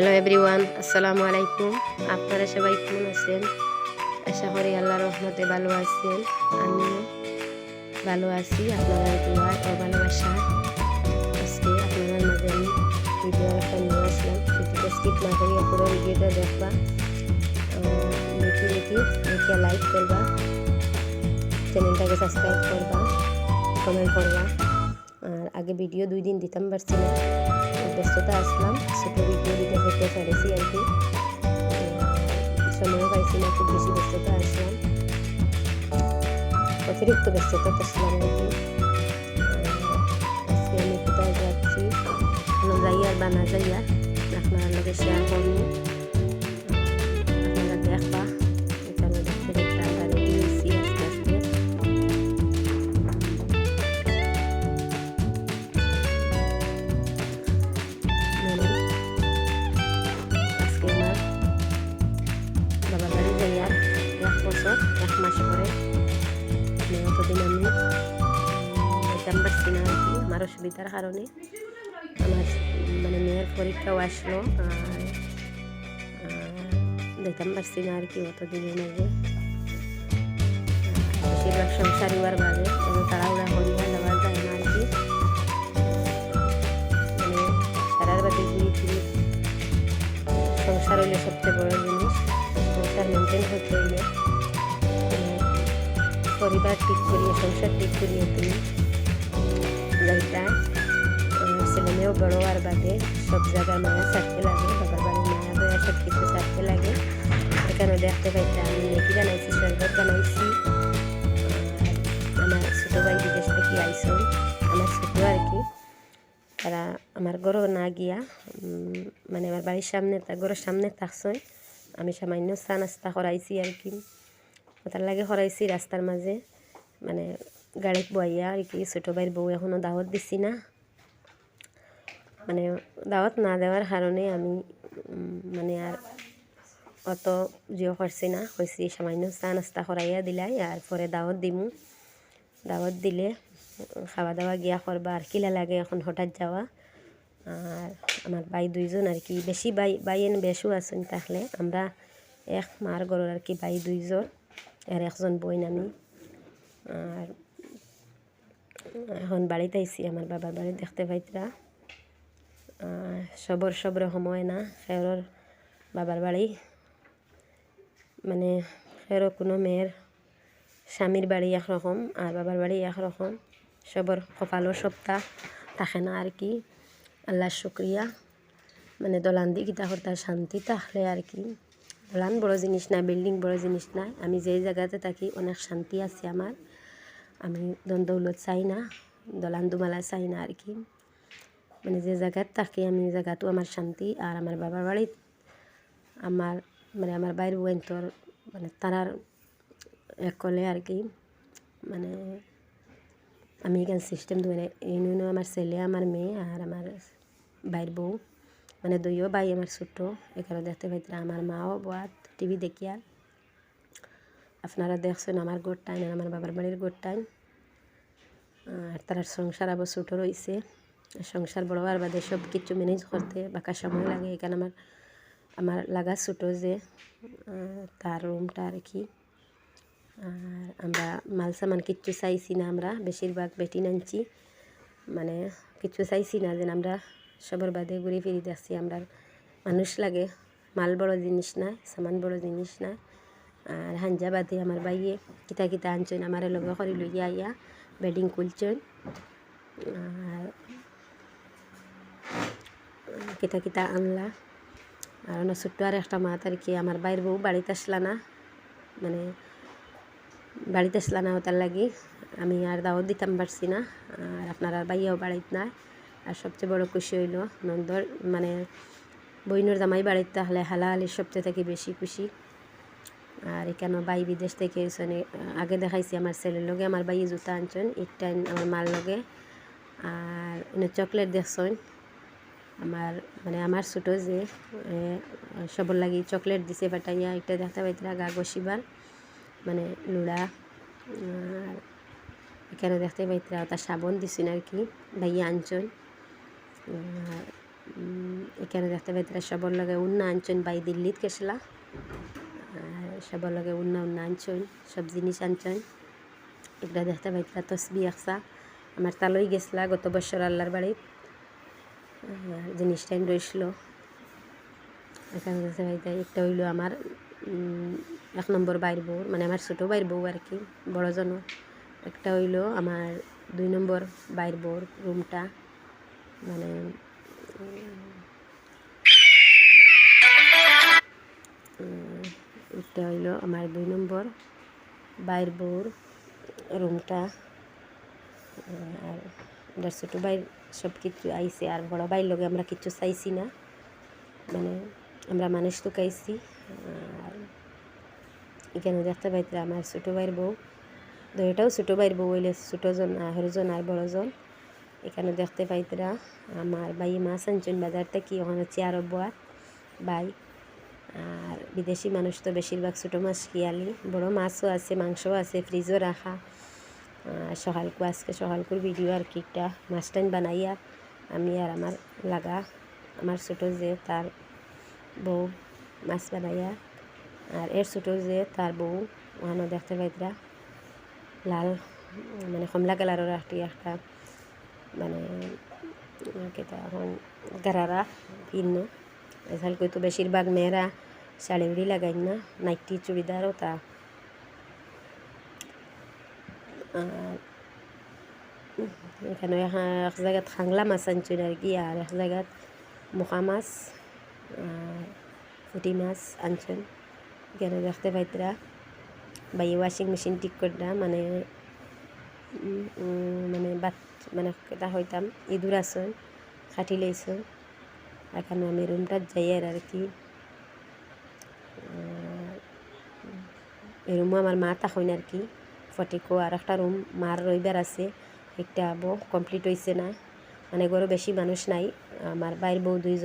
Hello everyone আসসালামু আলাইকুম আপনারা সবাই কেমন আছেন? আশা করি আল্লাহ রহমতে ভালো আছেন। আমিও ভালো আছি। আপনারা দোয়া ও ভালোবাসা। আজকে আপনাদের মাঝে আমি ভিডিও একটা নিয়ে আসলাম। ভিডিওটা স্কিপ না করি পুরো ভিডিওটা দেখবা। দেখি দেখি, দেখে লাইক করবা। চ্যানেলটাকে সাবস্ক্রাইব করবা কমেন্ট করবা। আগে ভিডিও দুই দিন দিতাম পারছি না ব্যস্ততা আসলাম। ছোটো ভিডিও দিতে হতে পারেছি আর কি। সময়ও পাইছি না, খুব বেশি ব্যস্ততা আসলাম। অতিরিক্ত ব্যস্ততা আসলাম আর কি। আজকে আমি কোথায় যাচ্ছি? কোনো যাই আর বা না যাই আর আপনার লগে শেয়ার করব আপনারা দেখবা। অতদিন আমি না আর কি আমার অসুবিধার কারণে আমার মানে মেয়ের পরীক্ষাও আসলো, আর যেতাম পারছি না আর কি অতদিনের মাঝে বেশিরভাগ সংসার হওয়ার বাদে কোনো তাড়াহুড়া করিয়া যায় না আর কি। মানে তারার বাদে ঘুরি ফিরি সংসার হইলে সবচেয়ে বড় জিনিস, সংসার মেনটেন করতে মানে পরিবার ঠিক করিয়ে, সংসার ঠিক করিয়ে তুমি যাইতা ছেলে মেয়েও বড় আর বাদে সব জায়গায় মায়া ছাড়তে লাগে, বাবার বাড়ি মায়া দয়া সব কিছু ছাড়তে লাগে। এখানে দেখতে পাইতে আমি মেগি বানাইছি শরবত বানাইছি। আমার ছোটো ভাই বিদেশ থেকে আইসন, আমার ছোটো আর কি। তারা আমার গরু না গিয়া মানে আমার বাড়ির সামনে গরুর সামনে থাকছই আমি সামান্য চা নাস্তা করাইছি আর কি। তার লাগে করাইছি রাস্তার মাঝে মানে গাড়িত বইয়া আর কি ছোটো ভাইয়ের বউ এখনও দাওয়াত দিছি না। মানে দাওয়াত না দেওয়ার কারণে আমি মানে আর অত জিও করছি না। হয়েছি সামান্য চা নাস্তা করাইয়া দিলাই আর পরে দাওয়াত দিমু। দাওয়াত দিলে খাওয়া দাওয়া গিয়া করবা আর কিলা লাগে এখন হঠাৎ যাওয়া আর আমার ভাই দুইজন আর কি বেশি ভাই বাইয়েন বেশও আছেন তাহলে। আমরা এক মার গরুর আর কি ভাই দুইজন। আর একজন বইন আমি। আর এখন বাড়িতে আইসি আমার বাবার বাড়ি দেখতে পাইতরা। সবর সবর সময় না খেরর বাবার বাড়ি। মানে খেরো কোনো মেয়ের স্বামীর বাড়ি একরকম, আর বাবার বাড়ি একরকম। সবর কপালো সপ্তাহ থাকে না আর কি। আল্লাহর শুক্রিয়া। মানে দলান্দি কিতা করতে শান্তি থাকলে আর কি। দলান বড় জিনিস না বিল্ডিং বড় জিনিস না। আমি যেই জায়গাতে থাকি অনেক শান্তি আছে আমার। আমি দন দৌলত চাই না দলান দুমালা চাই না আর কি। মানে যে জায়গাত থাকি আমি জায়গাটো আমার শান্তি। আর আমার বাবার বাড়িত আমার মানে আমার বাইর বইন্তর মানে তারার একলে আর কি। মানে আমি এখানে সিস্টেম দুই ইউনিয়নে আমার ছেলে, আমার মেয়ে আর আমার বাইর বউ। মানে দুইও ভাই আমার ছোট এখানে দেখতে পাইতরা আমার মাও বাত টিভি দেখিয়া আপনারা দেখছেন আমার গোট টাইম আর আমার বাবার বাড়ির গোট টাইম আর তার সংসার আবার ছোটো রয়েছে সংসার বড় আর বাদে সব কিছু ম্যানেজ করতে বাঁকা সময় লাগে এখানে আমার আমার লাগা ছোটো যে তার রুমটা আর কি। আর আমরা মাল সামান কিচ্ছু চাইছি না আমরা, বেশিরভাগ বেটি নানছি মানে কিছু চাইছি না যেন আমরা সবার বাদে ঘুরে ফিরে দেখছি আমরা। মানুষ লাগে, মাল বড় জিনিস না, সামান বড় জিনিস না। আর হাঞ্জা বাদে আমার বাইয়ে কিতা কিতা আনছেন, আমার লগে করে লইয়া আইয়া বেডিং খুলছেন। আর কিতা কিতা আনলা। আর অন্য ছোট্ট আর একটা মাত আর কি, আমার বাইর বউ বাড়িতে আসলা না। মানে বাড়িতে আসলা না ওটার লাগি। আমি আর দাওয়াত দিতাম পারছি না। আর আপনার আর বাইয়াও বাড়িত না। আর সবচেয়ে বড় খুশি হইল নন্দর মানে বইনোর জামাই বাড়িতে তাহলে হালাহালি সবচেয়ে থেকে বেশি খুশি। আর এখানে বাই বিদেশ থেকে এসনে আগে দেখাইছি আমার ছেলের লগে, আমার বাই জুতা আনছেন একটা আমার মার লগে। আর চকলেট দেখছেন। আমার মানে আমার ছোটো যে সবর লাগি চকলেট দিছে পাঠাইয়া একটা দেখতে পাইতরা গা গসিবার মানে লুড়া। আর এখানে দেখতে পাইতরা ওটা সাবন দিছেন আর কি, ভাইয়া আনছেন। এখানে দেখতে পাইতরা সবর লগে উন্না আনছেন বাই দিল্লিত গেছিলা সবর লগে উন্না উন্না আনছেন সব জিনিস আনছেন এটা দেখতে পাইতরা তসবি আকসা আমার তালই গেছিলা গত বছর আল্লাহর বাড়িত আর জিনিসটা রইছিল এখানে দেখতে একটা হইল আমার এক নম্বর বাইর বউ মানে আমার ছোটো বাইর বউ আর কি বড়জনও একটা হইল আমার দুই নম্বর বাইর বউর রুমটা মানে এটা হইল আমার দুই নম্বর, বাইর বউর রুমটা। আর এটার ছোটো বাইর সব কিছু আইসে আর বড় বাইর লগে আমরা কিছু চাইছি না। মানে আমরা মানুষ তো খাইছি, আর এখানে দেখতে পাইতে আমার ছোটো ভাইয়ের বউ। তো এটাও ছোটো ভাইয়ের বউ হইলে ছোটোজন হরজন আর বড়জন। এখানে দেখতে পাইতরা আমার ভাই মাছ আনছেন বাজার থেকে ওখানে চেয়ার বয়ার বাই আর বিদেশি মানুষ তো বেশিরভাগ ছোটো মাছ খেয়ালি, বড় মাছও আছে, মাংসও আছে ফ্রিজও রাখা। আর সকালকু আজকে সহালকুর ভিডিও আর কি একটা মাছ বানাইয়া আমি আর আমার লাগা, আমার ছোটো যে তার বউ মাছ বানাইয়া, আর এর ছোটো যে তার বউ ওখানে দেখতে পাইতরা লাল মানে কমলা কালারের একটি একটা মানে কেটা এখন গারারা ভিন্ন। এসাল তো বেশিরভাগ মেয়েরা শাড়ি উড়ি লাগাই না, নাইটি চুড়িদারও তা। এখানে এখা- এক জায়গাত খাংলা মাছ আনছেন আর কি আর এক জায়গাত মোকা মাছ পুঁটি মাছ আনছেন এখানে দেখতে পাইতরা বাই ওয়াশিং মেশিন ঠিক কররা মানে মানে বাত মানে কেটা হইতাম, ইঁদুর আসন খাটি লইছন এখানে আমি রুমটা যাই আর কি। এই রুমও আমার মা তখন আর কি, ফটিকো আর একটা রুম মার রইবার আছে। একটা আবো কমপ্লিট হয়েছে না। মানে গরু বেশি মানুষ নাই। আমার বাইর বউ দুইজন